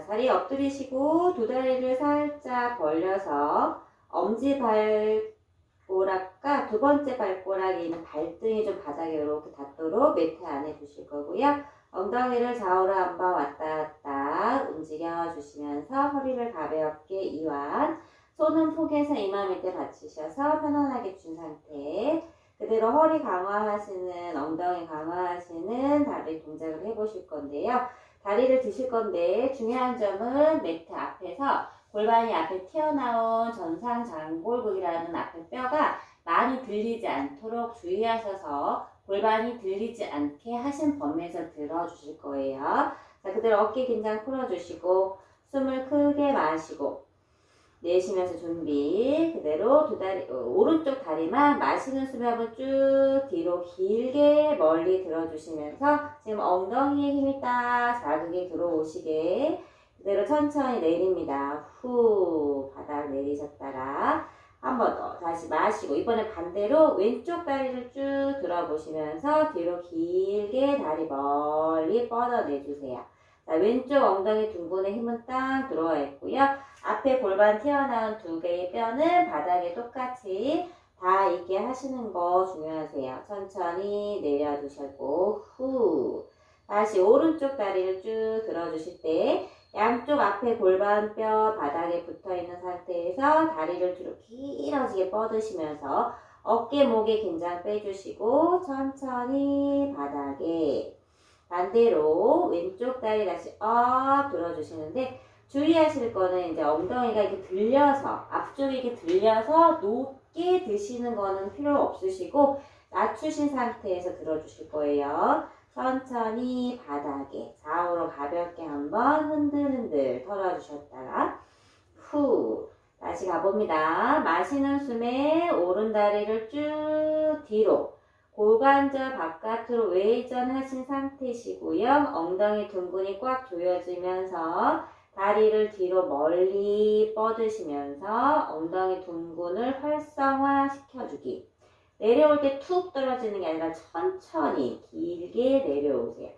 자, 자리에 엎드리시고 두 다리를 살짝 벌려서 엄지 발꼬락과 두 번째 발꼬락에 있는 발등이 좀 바닥에 이렇게 닿도록 매트 안에 두실 거고요. 엉덩이를 좌우로 한번 왔다 갔다 움직여 주시면서 허리를 가볍게 이완. 손은 폭에서 이마 밑에 받치셔서 편안하게 준 상태. 그대로 허리 강화하시는, 엉덩이 강화하시는 다리 동작을 해보실 건데요. 다리를 드실 건데 중요한 점은 매트 앞에서 골반이 앞에 튀어나온 전상 장골근이라는 앞에 뼈가 많이 들리지 않도록 주의하셔서 골반이 들리지 않게 하신 범위에서 들어주실 거예요. 자, 그대로 어깨 긴장 풀어주시고 숨을 크게 마시고 내쉬면서 준비 그대로 두 다리 어, 오른쪽 다리만 마시는 한번 쭉 뒤로 길게 멀리 들어주시면서 지금 엉덩이에 힘이 딱 자극이 들어오시게 그대로 천천히 내립니다. 후 바닥 내리셨다가 한 번 더 다시 마시고 이번에 반대로 왼쪽 다리를 쭉 들어보시면서 뒤로 길게 다리 멀리 뻗어내주세요. 자, 왼쪽 엉덩이 둥근에 힘은 딱 들어와 있고요. 앞에 골반 튀어나온 두 개의 뼈는 바닥에 똑같이 다 있게 하시는 거 중요하세요. 천천히 내려두시고 후 다시 오른쪽 다리를 쭉 들어주실 때 양쪽 앞에 골반 뼈 바닥에 붙어 있는 상태에서 다리를 뒤로 길어지게 뻗으시면서 어깨 목에 긴장 빼주시고 천천히 바닥에 반대로 왼쪽 다리 다시 업 들어주시는데 주의하실 거는 이제 엉덩이가 이렇게 들려서 앞쪽이 이렇게 들려서 높게 드시는 거는 필요 없으시고 낮추신 상태에서 들어주실 거예요. 천천히 바닥에 좌우로 가볍게 한번 흔들흔들 털어주셨다가 후 다시 가봅니다. 마시는 숨에 오른 다리를 쭉 뒤로 골반절 바깥으로 외전하신 상태시고요. 엉덩이 둥근이 꽉 조여지면서 다리를 뒤로 멀리 뻗으시면서 엉덩이 둥근을 활성화 시켜주기. 내려올 때 툭 떨어지는 게 아니라 천천히 길게 내려오세요.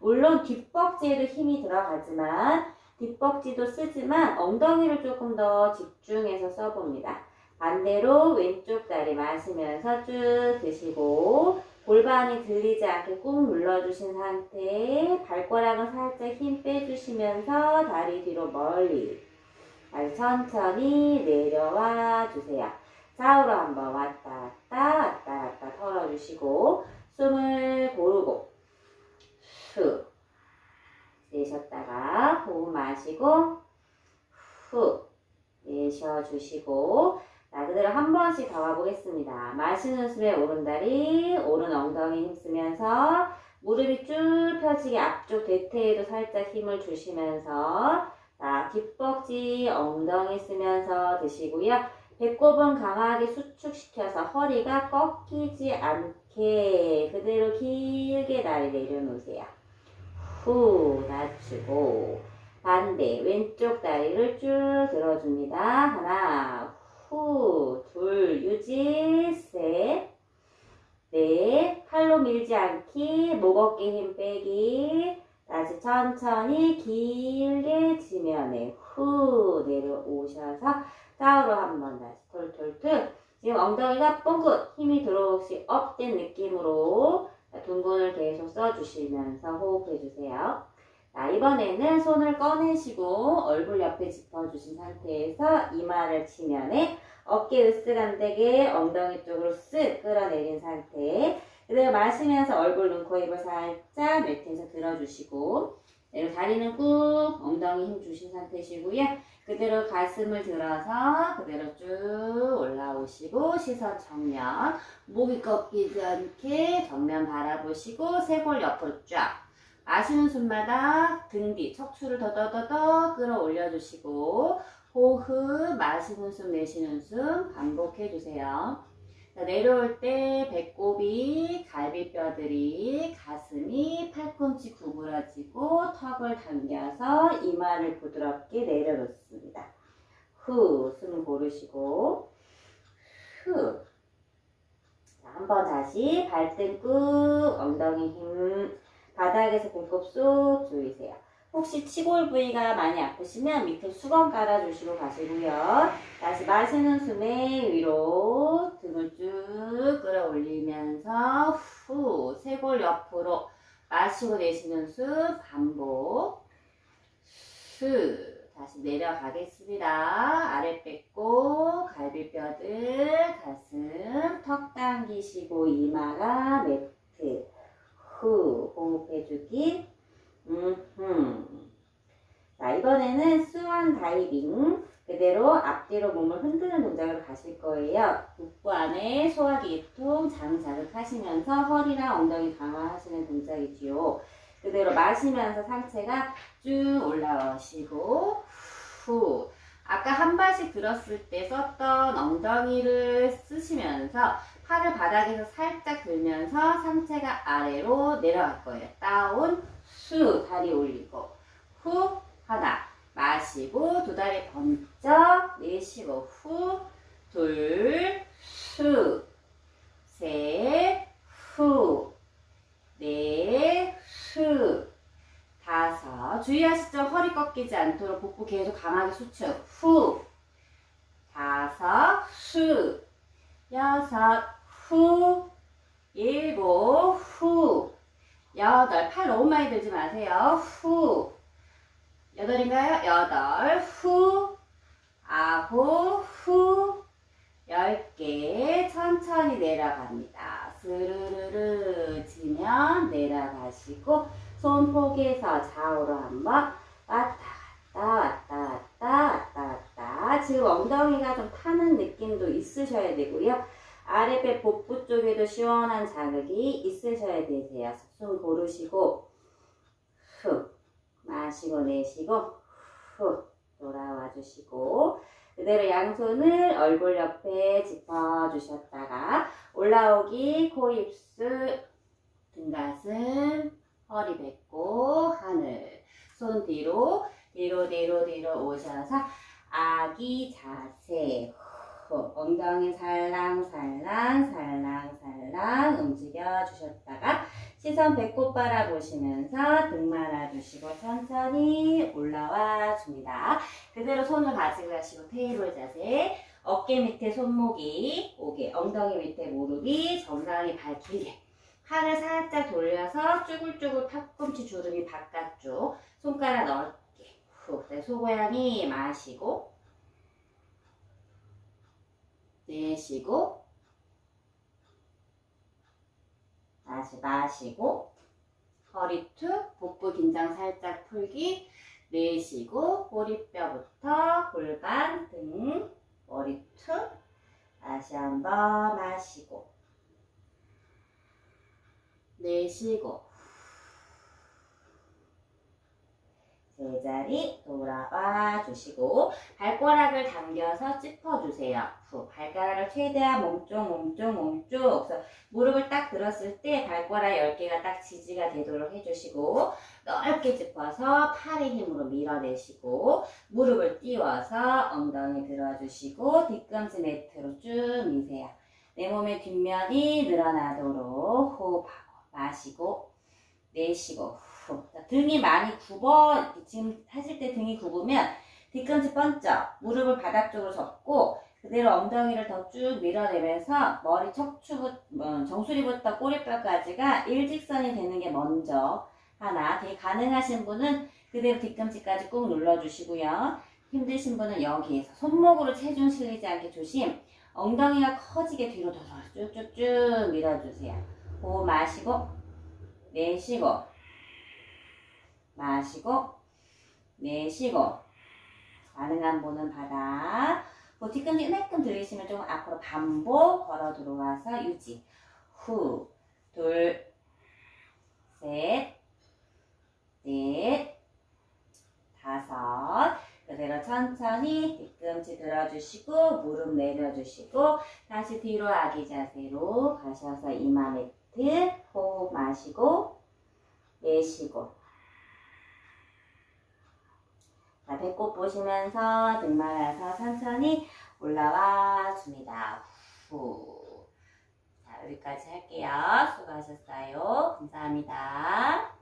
물론 뒷벅지에도 힘이 들어가지만 뒷벅지도 쓰지만 엉덩이를 조금 더 집중해서 써봅니다. 반대로 왼쪽 다리 마시면서 쭉 드시고 골반이 들리지 않게 꾹 눌러주신 상태 발가락은 살짝 힘 빼주시면서 다리 뒤로 멀리 다시 천천히 내려와 주세요. 좌우로 한번 왔다 갔다 왔다 갔다 털어주시고 숨을 고르고 후 내쉬었다가 호흡 마시고 후 내쉬어주시고 자 그대로 한 번씩 더 가보겠습니다. 마시는 숨에 오른다리 오른 엉덩이 힘쓰면서 무릎이 쭉 펴지게 앞쪽 대퇴에도 살짝 힘을 주시면서 자 뒷벅지 엉덩이 쓰면서 드시고요. 배꼽은 강하게 수축시켜서 허리가 꺾이지 않게 그대로 길게 다리 내려놓으세요. 후 낮추고 반대 왼쪽 다리를 쭉 들어줍니다. 하나 후 둘 유지 셋. 넷, 팔로 밀지 않기, 목 어깨 힘 빼기, 다시 천천히 길게 지면에 후 내려오셔서 좌우로 한번 다시 툴툴툴. 지금 엉덩이가 뻥긋 힘이 들어오시 업된 느낌으로 둥근을 계속 써주시면서 호흡해주세요. 자, 이번에는 손을 꺼내시고 얼굴 옆에 짚어주신 상태에서 이마를 치면에 어깨 으쓱한데게 엉덩이 쪽으로 쓱 끌어내린 상태 그대로 마시면서 얼굴 눈, 코, 입을 살짝 매트에서 들어주시고 그리고 다리는 꾹 엉덩이 힘 주신 상태시고요. 그대로 가슴을 들어서 그대로 쭉 올라오시고 시선 정면 목이 꺾이지 않게 정면 바라보시고 쇄골 옆으로 쫙 마시는 숨마다 등 뒤 척추를 더더더더 끌어올려 주시고 호흡 마시는 숨 내쉬는 숨 반복해 주세요. 자, 내려올 때 배꼽이 갈비뼈들이 가슴이 팔꿈치 구부러지고 턱을 당겨서 이마를 부드럽게 내려놓습니다. 후, 숨 고르시고 후. 자, 한번 다시 발등 꾹 엉덩이 힘 바닥에서 배꼽 쏙 조이세요. 혹시 치골 부위가 많이 아프시면 밑에 수건 깔아주시고 가시고요. 다시 마시는 숨에 위로 등을 쭉 끌어올리면서 후 쇄골 옆으로 마시고 내쉬는 숨 반복 수 다시 내려가겠습니다. 아래 뺏고 갈비뼈들 가슴 턱 당기시고 이마가 매트 후 호흡해주기 음흠. 자 이번에는 스완 다이빙 그대로 앞뒤로 몸을 흔드는 동작으로 가실 거예요. 복부 안에 소화기 계통 장 자극하시면서 허리랑 엉덩이 강화하시는 동작이지요. 그대로 마시면서 상체가 쭉 올라오시고 후 아까 한 발씩 들었을 때 썼던 엉덩이를 쓰시면서 팔을 바닥에서 살짝 들면서 상체가 아래로 내려갈 거예요. 다운 수 다리 올리고 후 하나 마시고 두 다리 번쩍 내쉬고 후둘셋후 넷 후 다섯. 주의하시죠. 허리 꺾이지 않도록 복부 계속 강하게 수축. 후 다섯 후 여섯 후 일곱 후 여덟 팔 너무 많이 들지 마세요 후 여덟인가요? 여덟, 후, 아홉, 후, 열 개, 천천히 내려갑니다. 스르르르 지면 내려가시고, 손 포개서 좌우로 한번 왔다 갔다 왔다 갔다 왔다 갔다. 지금 엉덩이가 좀 타는 느낌도 있으셔야 되고요. 아랫배 복부 쪽에도 시원한 자극이 있으셔야 되세요. 손 고르시고, 후. 마시고 내쉬고 후 돌아와 주시고 그대로 양손을 얼굴 옆에 짚어 주셨다가 올라오기 코 입술 등 가슴 허리 뱉고 하늘 손 뒤로 뒤로 뒤로 뒤로 오셔서 아기 자세 후 엉덩이 살랑살랑 살랑살랑 움직여 주셨다가 시선 배꼽 바라보시면서 등 말아주시고 천천히 올라와 줍니다. 그대로 손을 가지고 가시고 테이블 자세 어깨 밑에 손목이 오게 엉덩이 밑에 무릎이 정상이 발 길게 팔을 살짝 돌려서 쭈글쭈글 탑꿈치 주름이 바깥쪽 손가락 넓게 후 네, 소고양이 마시고 내쉬고 다시 마시고 허리 툭 복부 긴장 살짝 풀기 내쉬고 꼬리뼈부터 골반 등 머리 툭 다시 한번 마시고 내쉬고 제자리 돌아와 주시고 발가락을 당겨서 짚어주세요. 후 발가락을 최대한 몸쪽 몸쪽 몸쪽 그래서 무릎을 딱 들었을 때 발가락 10개가 딱 지지가 되도록 해주시고 넓게 짚어서 팔의 힘으로 밀어내시고 무릎을 띄워서 엉덩이 들어주시고 뒤꿈치 매트로 쭉 미세요. 내 몸의 뒷면이 늘어나도록 호흡하고 마시고 내쉬고 후. 자, 등이 많이 굽어. 지금 하실 때 등이 굽으면 뒤꿈치 번쩍 무릎을 바닥 쪽으로 접고 그대로 엉덩이를 더 쭉 밀어내면서 머리 척추부터 어, 정수리부터 꼬리뼈까지가 일직선이 되는 게 먼저 하나. 되게 가능하신 분은 그대로 뒤꿈치까지 꾹 눌러주시고요. 힘드신 분은 여기에서 손목으로 체중 실리지 않게 조심. 엉덩이가 커지게 뒤로 더 쭉쭉쭉 밀어주세요. 호흡 마시고 내쉬고 마시고 내쉬고 가능한 분은 바닥 그 뒤꿈치 매끔 들이시면 좀 앞으로 반복 걸어 들어와서 유지. 후 둘 셋 넷 다섯. 그대로 천천히 뒤꿈치 들어주시고 무릎 내려주시고 다시 뒤로 아기 자세로 가셔서 이마 매트 호흡 마시고 내쉬고 자, 배꼽 보시면서 등 말아서 천천히 올라와 줍니다. 후. 자, 여기까지 할게요. 수고하셨어요. 감사합니다.